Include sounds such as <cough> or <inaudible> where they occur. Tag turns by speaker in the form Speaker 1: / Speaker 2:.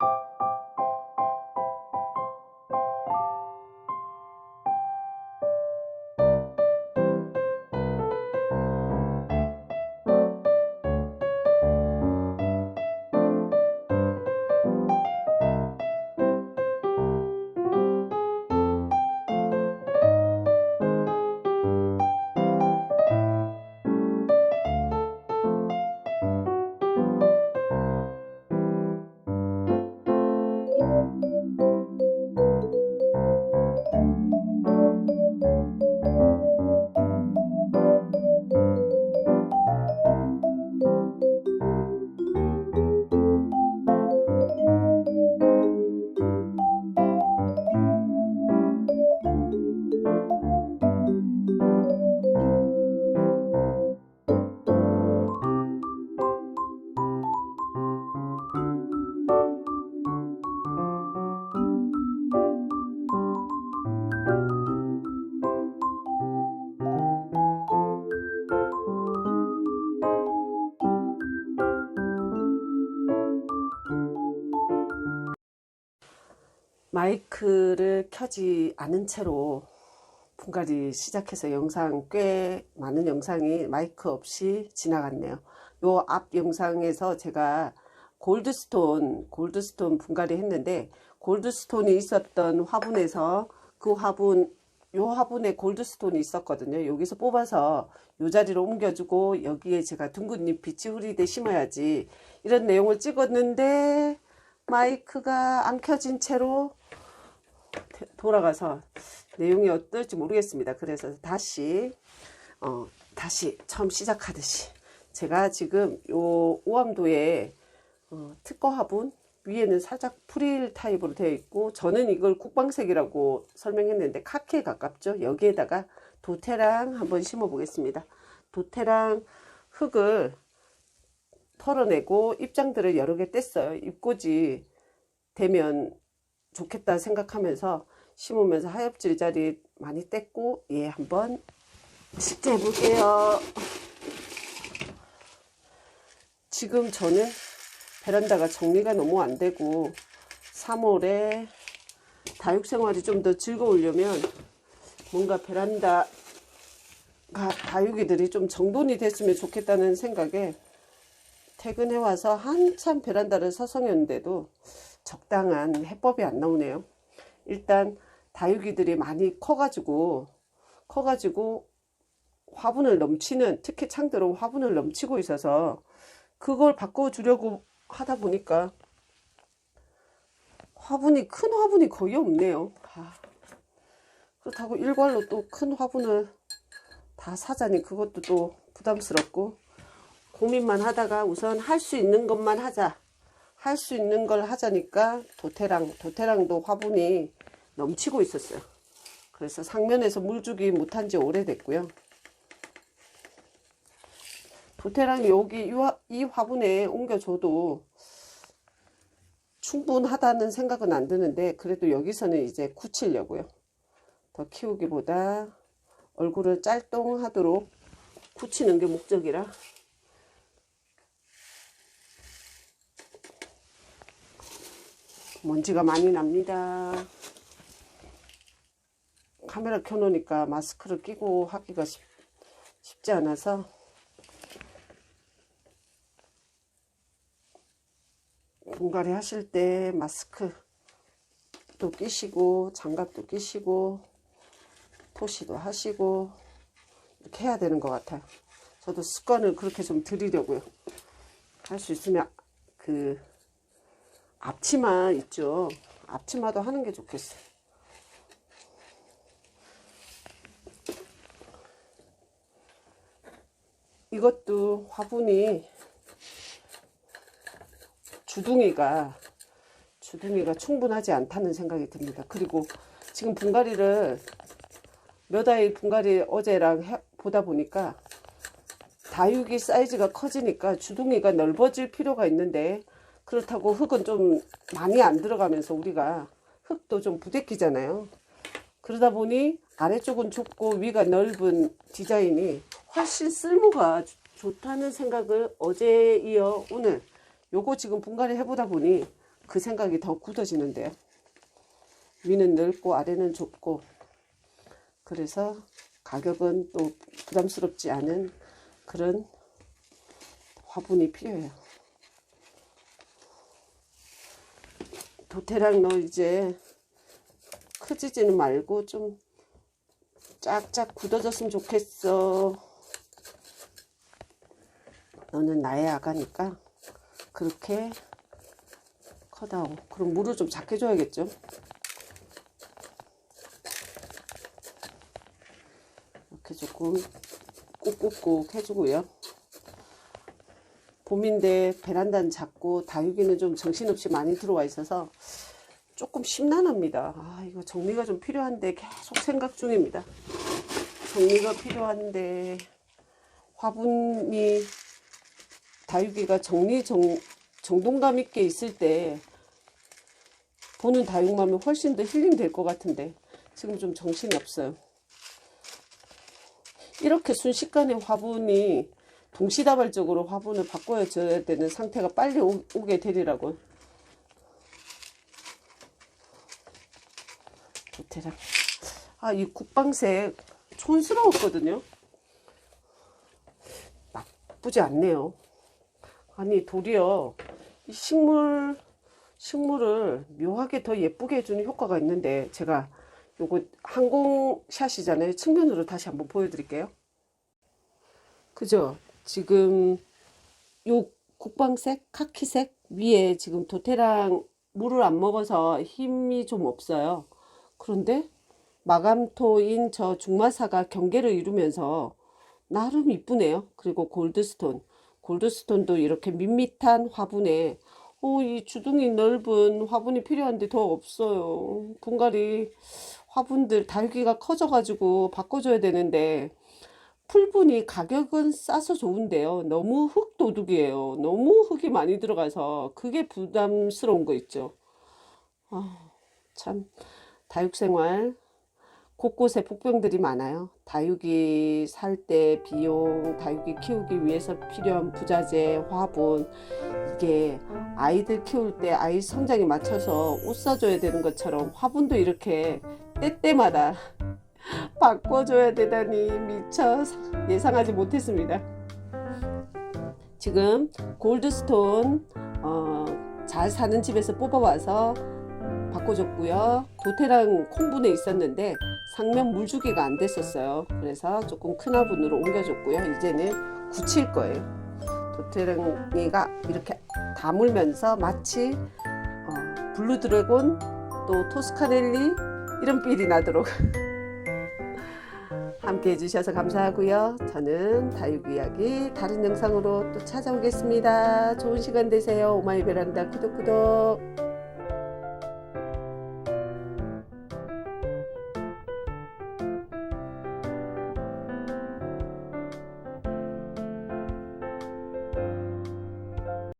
Speaker 1: you 마이크를 켜지 않은 채로 분갈이 시작해서 영상 꽤 많은 영상이 마이크 없이 지나갔네요. 요 앞 영상에서 제가 골드스톤, 골드스톤 분갈이 했는데 골드스톤이 있었던 화분에서 그 화분, 요 화분에 골드스톤이 있었거든요. 여기서 뽑아서 요 자리로 옮겨주고 여기에 제가 둥근 잎 빛이 흐리되 심어야지 이런 내용을 찍었는데 마이크가 안 켜진 채로 되- 돌아가서 내용이 어떨지 모르겠습니다. 그래서 다시 어, 다시 처음 시작하듯이 제가 지금 요 오암도에 어, 특허 화분 위에는 살짝 프릴 타입으로 되어 있고 저는 이걸 국방색이라고 설명했는데 카키에 가깝죠. 여기에다가 도태랑 한번 심어 보겠습니다. 도태랑 흙을 털어내고 입장들을 여러 개 뗐어요. 입꽂이 되면 좋겠다 생각하면서 심으면서 하엽질 자리 많이 뗐고 예 한번 실제 해볼게요. 지금 저는 베란다가 정리가 너무 안 되고 3월에 다육 생활이 좀 더 즐거우려면 뭔가 베란다가 다육이들이 좀 정돈이 됐으면 좋겠다는 생각에 퇴근해 와서 한참 베란다를 서성였는데도 적당한 해법이 안 나오네요. 일단 다육이들이 많이 커가지고 커가지고 화분을 넘치는 특히 창들은 화분을 넘치고 있어서 그걸 바꿔주려고 하다 보니까 화분이 큰 화분이 거의 없네요. 아, 그렇다고 일괄로 또 큰 화분을 다 사자니 그것도 또 부담스럽고 고민만 하다가 우선 할 수 있는 것만 하자. 할 수 있는 걸 하자니까 도태랑, 도태랑도 화분이 넘치고 있었어요. 그래서 상면에서 물 주기 못한 지 오래됐고요. 도태랑 여기 이 화- 이 화분에 옮겨줘도 충분하다는 생각은 안 드는데 그래도 여기서는 이제 굳히려고요. 더 키우기보다 얼굴을 짤똥하도록 굳히는 게 목적이라 먼지가 많이 납니다. 카메라 켜놓으니까 마스크를 끼고 하기가 쉽, 쉽지 않아서 분갈이 하실 때 마스크도 끼시고 장갑도 끼시고 토시도 하시고 이렇게 해야 되는 것 같아요. 저도 습관을 그렇게 좀 들이려고요. 할 수 있으면 그 앞치마 있죠. 앞치마도 하는 게 좋겠어요. 이것도 화분이 주둥이가 주둥이가 충분하지 않다는 생각이 듭니다. 그리고 지금 분갈이를 몇 아이 분갈이 어제랑 해- 보다 보니까 다육이 사이즈가 커지니까 주둥이가 넓어질 필요가 있는데 그렇다고 흙은 좀 많이 안 들어가면서 우리가 흙도 좀 부대끼잖아요. 그러다 보니 아래쪽은 좁고 위가 넓은 디자인이 훨씬 쓸모가 좋- 좋다는 생각을 어제 이어 오늘 요거 지금 분갈이 해보다 보니 그 생각이 더 굳어지는데요. 위는 넓고 아래는 좁고 그래서 가격은 또 부담스럽지 않은 그런 화분이 필요해요. 도태랑 너 이제 크지지는 말고 좀 쫙쫙 굳어졌으면 좋겠어. 너는 나의 아가니까 그렇게 커다오. 그럼 물을 좀 작게 줘야겠죠? 이렇게 조금 꾹꾹꾹 해주고요. 봄인데 베란다는 작고 다육이는 좀 정신없이 많이 들어와 있어서 조금 심란합니다. 아, 이거 정리가 좀 필요한데 계속 생각 중입니다. 정리가 필요한데 화분이 다육이가 정리 정, 정동감 있게 있을 때 보는 다육맘이 훨씬 더 힐링 될 것 같은데 지금 좀 정신이 없어요. 이렇게 순식간에 화분이 동시다발적으로 화분을 바꿔줘야 되는 상태가 빨리 오, 오게 되리라고. 좋대라. 아, 이 국방색 촌스러웠거든요. 나쁘지 않네요. 아니, 도리어 이 식물, 식물을 묘하게 더 예쁘게 해주는 효과가 있는데, 제가 요거 항공샷이잖아요. 측면으로 다시 한번 보여드릴게요. 그죠? 지금 요 국방색, 카키색 위에 지금 도태랑 물을 안 먹어서 힘이 좀 없어요. 그런데 마감토인 저 중마사가 경계를 이루면서 나름 이쁘네요. 그리고 골드스톤. 골드스톤도 이렇게 밋밋한 화분에 어, 이 주둥이 넓은 화분이 필요한데 더 없어요. 분갈이 화분들 달기가 커져가지고 바꿔줘야 되는데 풀분이 가격은 싸서 좋은데요. 너무 흙 도둑이에요. 너무 흙이 많이 들어가서 그게 부담스러운 거 있죠. 아, 참 다육생활 곳곳에 복병들이 많아요. 다육이 살 때 비용, 다육이 키우기 위해서 필요한 부자재, 화분 이게 아이들 키울 때 아이 성장에 맞춰서 옷 사줘야 되는 것처럼 화분도 이렇게 때때마다 <laughs> 바꿔줘야 되다니 미처 예상하지 못했습니다. 지금 골드스톤 어, 잘 사는 집에서 뽑아와서 바꿔줬고요. 도태랑 콩분에 있었는데 상면 물주기가 안 됐었어요. 그래서 조금 큰 화분으로 옮겨줬고요. 이제는 굳힐 거예요. 도태랑이가 이렇게 다물면서 마치 어, 블루 드래곤 또 토스카넬리 이런 필이 나도록 <laughs> 함께 해주셔서 감사하고요. 저는 다육 이야기 다른 영상으로 또 찾아오겠습니다. 좋은 시간 되세요. 오마이 베란다 구독 구독.